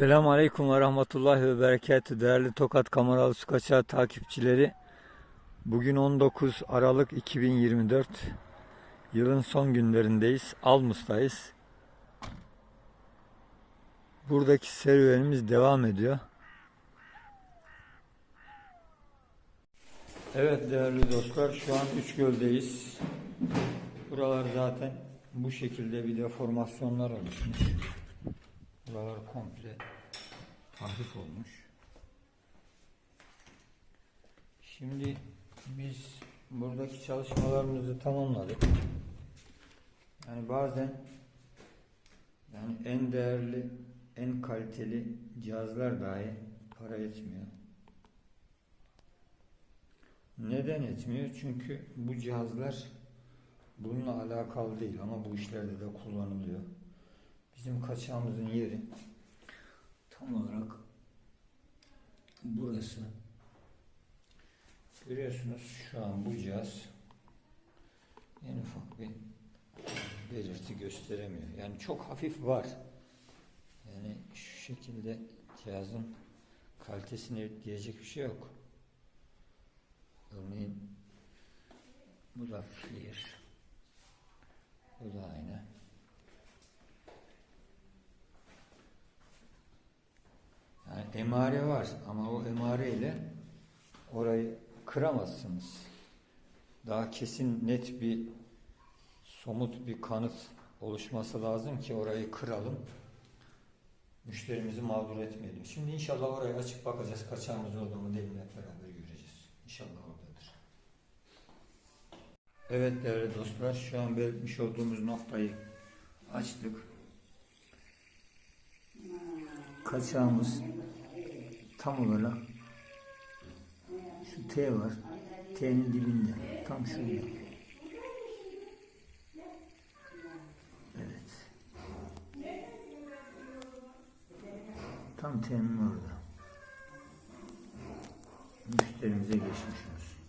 Selamun Aleyküm ve Rahmetullahi ve Berekatü değerli Tokat Kameralı Su takipçileri. Bugün 19 Aralık 2024. Yılın son günlerindeyiz. Almus'tayız. Buradaki serüvenimiz devam ediyor. Evet değerli dostlar şu an Üçgöl'deyiz. Buralar zaten bu şekilde bir deformasyonlar oluşmuş. Buralar komple hafif olmuş. Şimdi biz buradaki çalışmalarımızı tamamladık. Yani bazen yani en değerli, en kaliteli cihazlar dahi para etmiyor. Neden etmiyor? Çünkü bu cihazlar bununla alakalı değil ama bu işlerde de kullanılıyor. Bizim kaçağımızın yeri tam olarak burası. Görüyorsunuz şu an bu cihaz en ufak bir belirti gösteremiyor. Yani çok hafif var. Yani şu şekilde cihazın kalitesine diyecek bir şey yok. Örneğin bu da clear. Bu da aynı. Yani emare var ama o emare ile orayı kıramazsınız. Daha kesin net bir somut bir kanıt oluşması lazım ki orayı kıralım. Müşterimizi mağdur etmeyelim. Şimdi inşallah orayı açıp bakacağız. Kaçağımız orada mı değil mi beraber göreceğiz. İnşallah oradadır. Evet değerli dostlar şu an belirtmiş olduğumuz noktayı açtık. Kaçağımız tam olarak şu T var. T'nin dibinde. Tam şurada. Evet. Tam T'nin orada. Müşterimize geçmiş.